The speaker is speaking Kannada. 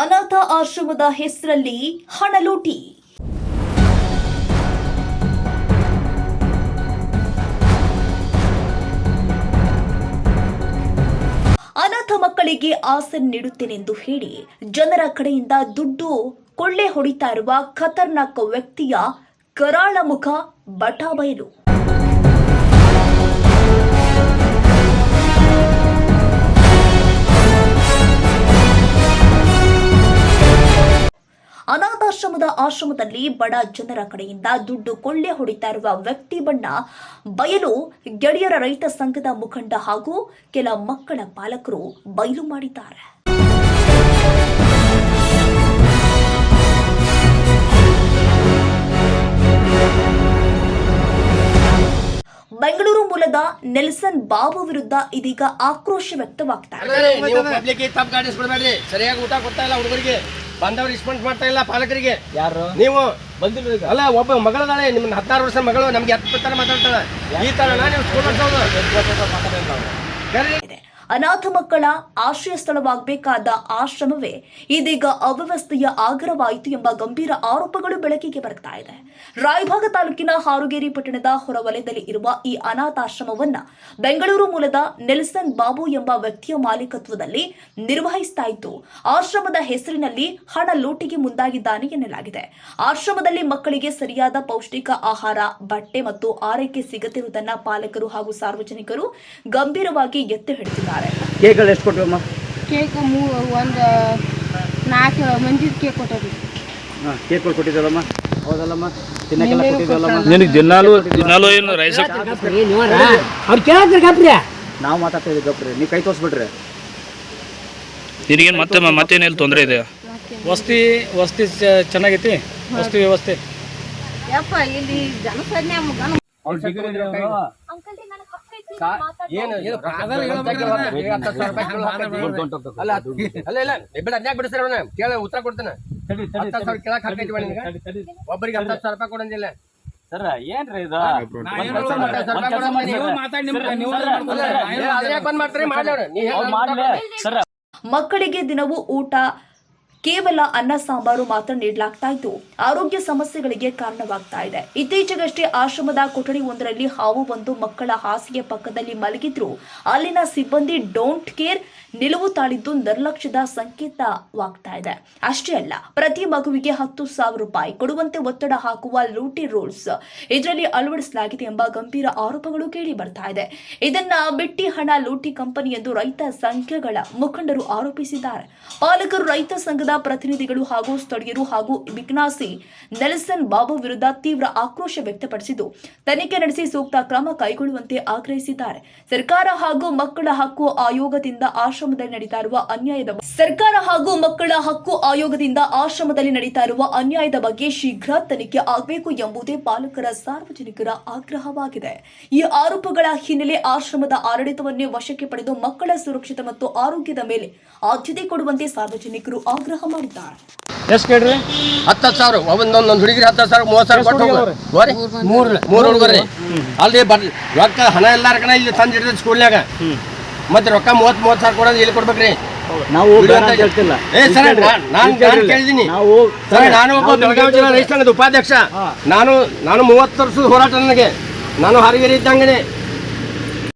ಅನಾಥ ಆಶ್ರಮದ ಹೆಸರಲ್ಲಿ ಹಣ ಲೂಟಿ ಅನಾಥ ಮಕ್ಕಳಿಗೆ ಆಸೆ ನೀಡುತ್ತೇನೆಂದು ಹೇಳಿ ಜನರ ಕಡೆಯಿಂದ ದುಡ್ಡು ಕೊಳ್ಳೆ ಹೊಡಿತಾ ಇರುವ ಖತರ್ನಾಕ್ ವ್ಯಕ್ತಿಯ ಕರಾಳ ಮುಖ ಬಟಾಬಯಲು. ಅನಾಥಾಶ್ರಮದ ಆಶ್ರಮದಲ್ಲಿ ಬಡ ಜನರ ಕಡೆಯಿಂದ ದುಡ್ಡು ಕೊಳ್ಳೆ ಹೊಡಿತಾ ಇರುವ ವ್ಯಕ್ತಿ ಬಣ್ಣ ಬಯಲು ಗೆಳೆಯರ ರೈತ ಸಂಘದ ಮುಖಂಡ ಹಾಗೂ ಕೆಲ ಮಕ್ಕಳ ಪಾಲಕರು ಬಯಲು ಮಾಡಿದ್ದಾರೆ. ಬೆಂಗಳೂರು ಮೂಲದ ನೆಲ್ಸನ್ ಬಾಬು ವಿರುದ್ಧ ಇದೀಗ ಆಕ್ರೋಶ ವ್ಯಕ್ತವಾಗ್ತಾ ಇದೆ. ಬಂದವ್ರು ರೆಸ್ಪಾನ್ಸ್ ಮಾಡ್ತಾ ಇಲ್ಲ ಪಾಲಕರಿಗೆ. ಯಾರು? ನೀವು ಬಂದಿಲ್ಲ ಈಗ? ಅಲ್ಲ ಒಬ್ಬ ಮಗಳದಾಳೆ ನಿಮ್ಮ ಹದಿನಾರು ವರ್ಷ ಮಗಳು ನಮ್ಗೆ ಹತ್ತು ತರ ಮಾತಾಡ್ತಾಳೆ. ಈ ತರ ನೀವು. ಸ್ಕೂಲ್ ಇದೆ ಅನಾಥ ಮಕ್ಕಳ ಆಶ್ರಯ ಸ್ಥಳವಾಗಬೇಕಾದ ಆಶ್ರಮವೇ ಇದೀಗ ಅವ್ಯವಸ್ಥೆಯ ಆಗರವಾಯಿತು ಎಂಬ ಗಂಭೀರ ಆರೋಪಗಳು ಬೆಳಕಿಗೆ ಬರ್ತಾ ಇದೆ. ರಾಯಭಾಗ ತಾಲೂಕಿನ ಹಾರುಗೇರಿ ಪಟ್ಟಣದ ಹೊರವಲಯದಲ್ಲಿ ಇರುವ ಈ ಅನಾಥಾಶ್ರಮವನ್ನ ಬೆಂಗಳೂರು ಮೂಲದ ನೆಲ್ಸನ್ ಬಾಬು ಎಂಬ ವ್ಯಕ್ತಿಯ ಮಾಲೀಕತ್ವದಲ್ಲಿ ನಿರ್ವಹಿಸ್ತಾ ಇತ್ತು ಆಶ್ರಮದ ಹೆಸರಿನಲ್ಲಿ ಹಣ ಲೂಟಿಗೆ ಮುಂದಾಗಿದ್ದಾನೆ ಎನ್ನಲಾಗಿದೆ. ಆಶ್ರಮದಲ್ಲಿ ಮಕ್ಕಳಿಗೆ ಸರಿಯಾದ ಪೌಷ್ಟಿಕ ಆಹಾರ, ಬಟ್ಟೆ ಮತ್ತು ಆರೈಕೆ ಸಿಗದಿರುವುದನ್ನ ಪಾಲಕರು ಹಾಗೂ ಸಾರ್ವಜನಿಕರು ಗಂಭೀರವಾಗಿ ಎತ್ತಿ ಹಿಡಿದಿದ್ದಾರೆ. ಕೇಕ್ಗಳು ಎಷ್ಟು ಕೊಟ್ಟವಮ್ಮ ಕೇಕ್ ಮೂ ಒಂದು ನಾಲ್ಕು ಮಂದಿದ ಕೇಕ್ ಕೊಟ್ಟಿದ್ವಿ ಹಾಂ ಕೇಕ್ ಕೊಟ್ಟಿದ್ದಲ್ಲಮ್ಮ? ಹೌದಲ್ಲಮ್ಮ? ತಿನ್ನಕ್ಕೆಲ್ಲ ಕೊಟ್ಟಿದ್ದಲ್ಲಮ್ಮ? ನಿನಗೆ ದಿನಾಲು ದಿನಾಲು ಏನು ರೈಸ್ ಅವ್ರು ಕೇಳ್ತಾರೆ ಗಪ್ರಿ ನಾವು ಮಾತಾಡ್ತಾ ಇದ್ದೀವಿ ಗಪ್ರಿ ನೀವು ಕೈ ತೋರಿಸ್ಬಿಟ್ರಿ. ನಿನಗೇನು ಮತ್ತೆ ಮತ್ತೇನೆಲ್ಲ ತೊಂದರೆ ಇದೆ ವಸ್ತಿ ವಸ್ತಿ ಚೆನ್ನಾಗೈತಿ. ವಸ್ತಿ ವ್ಯವಸ್ಥೆ. ಯಪ್ಪ ಇಲ್ಲಿ ಜನಸಂಖ್ಯೆ ಕೇಳ ಉತ್ತರ ಕೊಡ್ತೇನೆ. ಹತ್ತು ಸಾವಿರ ಕೇಳಕ್ ಹಾಕೈತಿ ನಿನಗೆ. ಒಬ್ಬರಿಗೆ ಹತ್ತು ಸಾವಿರ ರೂಪಾಯಿ ಕೊಡಂಗಿಲ್ಲ. ಸರ್ ಏನ್ರಿ ಇದು? ಮಕ್ಕಳಿಗೆ ದಿನವೂ ಊಟ ಕೇವಲ ಅನ್ನ ಸಾಂಬಾರು ಮಾತ್ರ ನೀಡಲಾಗ್ತಾ ಇದ್ದು ಆರೋಗ್ಯ ಸಮಸ್ಯೆಗಳಿಗೆ ಕಾರಣವಾಗ್ತಾ ಇದೆ. ಇತ್ತೀಚೆಗಷ್ಟೇ ಆಶ್ರಮದ ಕೊಠಡಿ ಒಂದರಲ್ಲಿ ಹಾವು ಬಂದು ಮಕ್ಕಳ ಹಾಸಿಗೆ ಪಕ್ಕದಲ್ಲಿ ಮಲಗಿದ್ರು. ಅಲ್ಲಿನ ಸಿಬ್ಬಂದಿ ಡೋಂಟ್ ಕೇರ್ ನಿಲುವು ತಾಳಿದ್ದು ನಿರ್ಲಕ್ಷ್ಯದ ಸಂಕೇತವಾಗ್ತಾ ಇದೆ. ಅಷ್ಟೇ ಅಲ್ಲ, ಪ್ರತಿ ಮಗುವಿಗೆ ಹತ್ತು ಸಾವಿರ ರೂಪಾಯಿ ಕೊಡುವಂತೆ ಒತ್ತಡ ಹಾಕುವ ಲೂಟಿ ರೂಲ್ಸ್ ಇದರಲ್ಲಿ ಅಳವಡಿಸಲಾಗಿದೆ ಎಂಬ ಗಂಭೀರ ಆರೋಪಗಳು ಕೇಳಿ ಬರ್ತಾ ಇದೆ. ಇದನ್ನ ಬಿಟ್ಟಿ ಹಣ ಲೂಟಿ ಕಂಪನಿ ಎಂದು ರೈತ ಸಂಘಗಳ ಮುಖಂಡರು ಆರೋಪಿಸಿದ್ದಾರೆ. ಪಾಲಕರು ರೈತ ಸಂಘದ ಪ್ರತಿನಿಧಿಗಳು ಹಾಗೂ ಸ್ಥಳೀಯರು ಹಾಗೂ ಬಿಕ್ನಾಸಿ ನೆಲ್ಸನ್ ಬಾಬು ವಿರುದ್ಧ ತೀವ್ರ ಆಕ್ರೋಶ ವ್ಯಕ್ತಪಡಿಸಿದ್ದು, ತನಿಖೆ ನಡೆಸಿ ಸೂಕ್ತ ಕ್ರಮ ಕೈಗೊಳ್ಳುವಂತೆ ಆಗ್ರಹಿಸಿದ್ದಾರೆ. ಸರ್ಕಾರ ಹಾಗೂ ಮಕ್ಕಳ ಹಕ್ಕು ಆಯೋಗದಿಂದ ಆಶ್ರಮದಲ್ಲಿ ನಡೀತಾ ಇರುವ ಅನ್ಯಾಯದ ಸರ್ಕಾರ ಹಾಗೂ ಮಕ್ಕಳ ಹಕ್ಕು ಆಯೋಗದಿಂದ ಆಶ್ರಮದಲ್ಲಿ ನಡೀತಾ ಇರುವ ಅನ್ಯಾಯದ ಬಗ್ಗೆ ಶೀಘ್ರ ತನಿಖೆ ಆಗಬೇಕು ಎಂಬುದೇ ಪಾಲಕರ ಸಾರ್ವಜನಿಕರ ಆಗ್ರಹವಾಗಿದೆ. ಈ ಆರೋಪಗಳ ಹಿನ್ನೆಲೆ ಆಶ್ರಮದ ಆಡಳಿತವನ್ನೇ ವಶಕ್ಕೆ ಪಡೆದು ಮಕ್ಕಳ ಸುರಕ್ಷತೆ ಮತ್ತು ಆರೋಗ್ಯದ ಮೇಲೆ ಆದ್ಯತೆ ಕೊಡುವಂತೆ ಸಾರ್ವಜನಿಕರು ಆಗ್ರಹ ಮಾಡಿದ್ದಾರೆ. ಎಷ್ಟು ಕೇಳ್ರಿ? ಹತ್ತು ಸಾವಿರ. ಒಂದೊಂದೊಂದು ಹುಡುಗಿರಿ ಹತ್ತು ಸಾವಿರ ಮೂವತ್ತು ಸಾವಿರ ಕೊಟ್ಟು ಹೋಗು. ಮೂರು ಮೂರು ಹುಡುಗರಿ ಅಲ್ಲಿ ಬರ್ ರೊಕ್ಕ ಹಣ ಎಲ್ಲಾರ ಕಣ ಇಲ್ಲಿ ತಂದು ಹಿಡಿದ ಸ್ಕೂಲ್ನಾಗ ಮತ್ತೆ ರೊಕ್ಕ ಮೂವತ್ತು ಮೂವತ್ತು ಸಾವಿರ ಕೊಡೋದು ಎಲ್ಲಿ ಕೊಡ್ಬೇಕ್ರಿ? ನಾವು ಏ ಸರ್ ನಾನು ನಾನು ಕೇಳಿದ್ದೀನಿ ನಾವು ಸರ್ ನಾನು ಒಬ್ಬ ಬೆಳಗಾವಿ ಜಿಲ್ಲಾ ರೈತ ಸಂಘದ ಉಪಾಧ್ಯಕ್ಷ. ನಾನು ನಾನು ಮೂವತ್ತು ವರ್ಷದ ಹೋರಾಟ ನನಗೆ. ನಾನು ಹರಿಗೇರಿ ಇದ್ದಂಗೆ